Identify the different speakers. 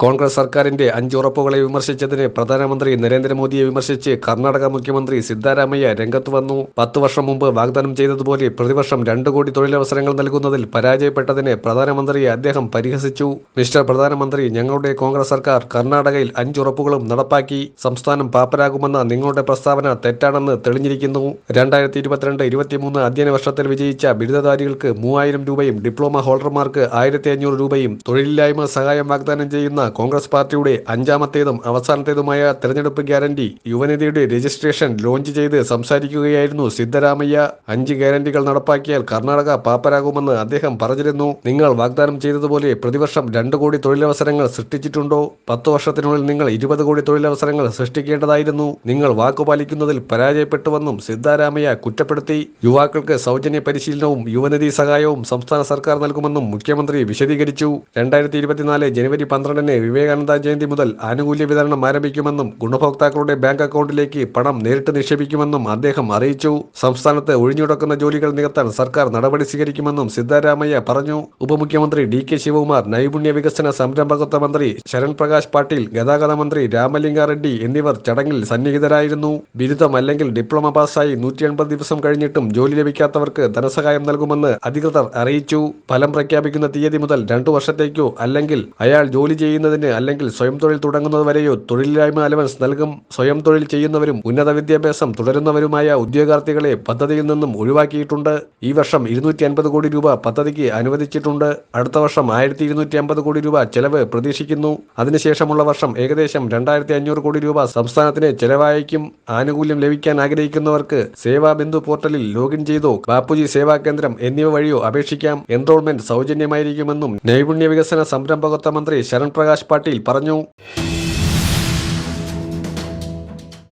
Speaker 1: കോൺഗ്രസ് സർക്കാരിന്റെ അഞ്ച് ഉറപ്പുകളെ വിമർശിച്ചതിന് പ്രധാനമന്ത്രി നരേന്ദ്രമോദിയെ വിമർശിച്ച് കർണാടക മുഖ്യമന്ത്രി സിദ്ധാരാമയ്യ രംഗത്ത് വന്നു. പത്ത് വർഷം മുമ്പ് വാഗ്ദാനം ചെയ്തതുപോലെ പ്രതിവർഷം രണ്ടു കോടി തൊഴിലവസരങ്ങൾ നൽകുന്നതിൽ പരാജയപ്പെട്ടതിന് പ്രധാനമന്ത്രിയെ അദ്ദേഹം പരിഹസിച്ചു. മിസ്റ്റർ പ്രധാനമന്ത്രി ഞങ്ങളുടെ കോൺഗ്രസ് സർക്കാർ കർണാടകയിൽ അഞ്ച് ഉറപ്പുകളും നടപ്പാക്കി. സംസ്ഥാനം പാപ്പരാകുമെന്ന നിങ്ങളുടെ പ്രസ്താവന തെറ്റാണെന്ന് തെളിഞ്ഞിരിക്കുന്നു. രണ്ടായിരത്തി ഇരുപത്തിരണ്ട് ഇരുപത്തിമൂന്ന് അധ്യയന വർഷത്തിൽ വിജയിച്ച ബിരുദധാരികൾക്ക് മൂവായിരം രൂപയും ഡിപ്ലോമ ഹോൾഡർമാർക്ക് ആയിരത്തി അഞ്ഞൂറ് രൂപയും തൊഴിലില്ലായ്മ സഹായം വാഗ്ദാനം ചെയ്യുന്ന കോൺഗ്രസ് പാർട്ടിയുടെ അഞ്ചാമത്തേതും അവസാനത്തേതുമായ തെരഞ്ഞെടുപ്പ് ഗ്യാരണ്ടി യുവനിധിയുടെ രജിസ്ട്രേഷൻ ലോഞ്ച് ചെയ്ത് സംസാരിക്കുകയായിരുന്നു സിദ്ധരാമയ്യ. അഞ്ച് ഗ്യാരണ്ടികൾ നടപ്പാക്കിയാൽ കർണാടക പാപ്പരാകുമെന്ന് അദ്ദേഹം പറഞ്ഞിരുന്നു. നിങ്ങൾ വാഗ്ദാനം ചെയ്തതുപോലെ പ്രതിവർഷം രണ്ട് കോടി തൊഴിലവസരങ്ങൾ സൃഷ്ടിച്ചിട്ടുണ്ടോ? പത്ത് വർഷത്തിനുള്ളിൽ നിങ്ങൾ ഇരുപത് കോടി തൊഴിലവസരങ്ങൾ സൃഷ്ടിക്കേണ്ടതായിരുന്നു. നിങ്ങൾ വാക്കുപാലിക്കുന്നതിൽ പരാജയപ്പെട്ടുവെന്നും സിദ്ധാരാമയ്യ കുറ്റപ്പെടുത്തി. യുവാക്കൾക്ക് സൗജന്യ പരിശീലനവും യുവനിധി സഹായവും സംസ്ഥാന സർക്കാർ നൽകുമെന്നും മുഖ്യമന്ത്രി വിശദീകരിച്ചു. രണ്ടായിരത്തി ഇരുപത്തിനാല് ജനുവരി പന്ത്രണ്ടിന് വിവേകാനന്ദ ജയന്തി മുതൽ ആനുകൂല്യ വിതരണം ആരംഭിക്കുമെന്നും ഗുണഭോക്താക്കളുടെ ബാങ്ക് അക്കൗണ്ടിലേക്ക് പണം നേരിട്ട് നിക്ഷേപിക്കുമെന്നും അദ്ദേഹം അറിയിച്ചു. സംസ്ഥാനത്ത് ഒഴിഞ്ഞുകിടക്കുന്ന ജോലികൾ നികത്താൻ സർക്കാർ നടപടി സ്വീകരിക്കുമെന്നും സിദ്ധാരാമയ്യ പറഞ്ഞു. ഉപമുഖ്യമന്ത്രി ഡി കെ ശിവകുമാർ നൈപുണ്യ വികസന സംരംഭകത്വ മന്ത്രി ശരൺ പ്രകാശ് പാട്ടീൽ ഗതാഗത മന്ത്രി രാമലിംഗ റെഡ്ഡി എന്നിവർ ചടങ്ങിൽ സന്നിഹിതരായിരുന്നു. ബിരുദം അല്ലെങ്കിൽ ഡിപ്ലോമ പാസ്സായി നൂറ്റി എൺപത് ദിവസം കഴിഞ്ഞിട്ടും ജോലി ലഭിക്കാത്തവർക്ക് ധനസഹായം നൽകുമെന്ന് അധികൃതർ അറിയിച്ചു. ഫലം പ്രഖ്യാപിക്കുന്ന തീയതി മുതൽ രണ്ടു വർഷത്തേക്കോ അല്ലെങ്കിൽ അയാൾ ജോലി ചെയ്യുന്നതിന് അല്ലെങ്കിൽ സ്വയം തൊഴിൽ തുടങ്ങുന്നത് വരെയോ തൊഴിലില്ലായ്മ അലവൻസ് നൽകും. സ്വയം തൊഴിൽ ചെയ്യുന്നവരും ഉന്നത വിദ്യാഭ്യാസം തുടരുന്നവരുമായ ഉദ്യോഗാർത്ഥികളെ പദ്ധതിയിൽ നിന്നും ഒഴിവാക്കിയിട്ടുണ്ട്. ഈ വർഷം ഇരുന്നൂറ്റി കോടി രൂപ പദ്ധതിക്ക് അനുവദിച്ചിട്ടുണ്ട്. അടുത്ത വർഷം ആയിരത്തി കോടി രൂപ ചെലവ് പ്രതീക്ഷിക്കുന്നു. അതിനുശേഷമുള്ള വർഷം ഏകദേശം രണ്ടായിരത്തി കോടി രൂപ സംസ്ഥാനത്തിന് ചെലവായിരിക്കും ആനുകൂല്യം ലഭിക്കാൻ ആഗ്രഹിക്കുന്നവർക്ക് സേവാ ബിന്ദു പോർട്ടലിൽ ലോഗിൻ ചെയ്തോ ബാപ്പുജി സേവാ കേന്ദ്രം എന്നിവ വഴിയോ അപേക്ഷിക്കാം. എൻറോൾമെന്റ് സൗജന്യമായിരിക്കുമെന്നും നൈപുണ്യ വികസന സംരംഭകത്വ മന്ത്രി ശരൺ പ്രകാശ് പാട്ടീൽ പറഞ്ഞു.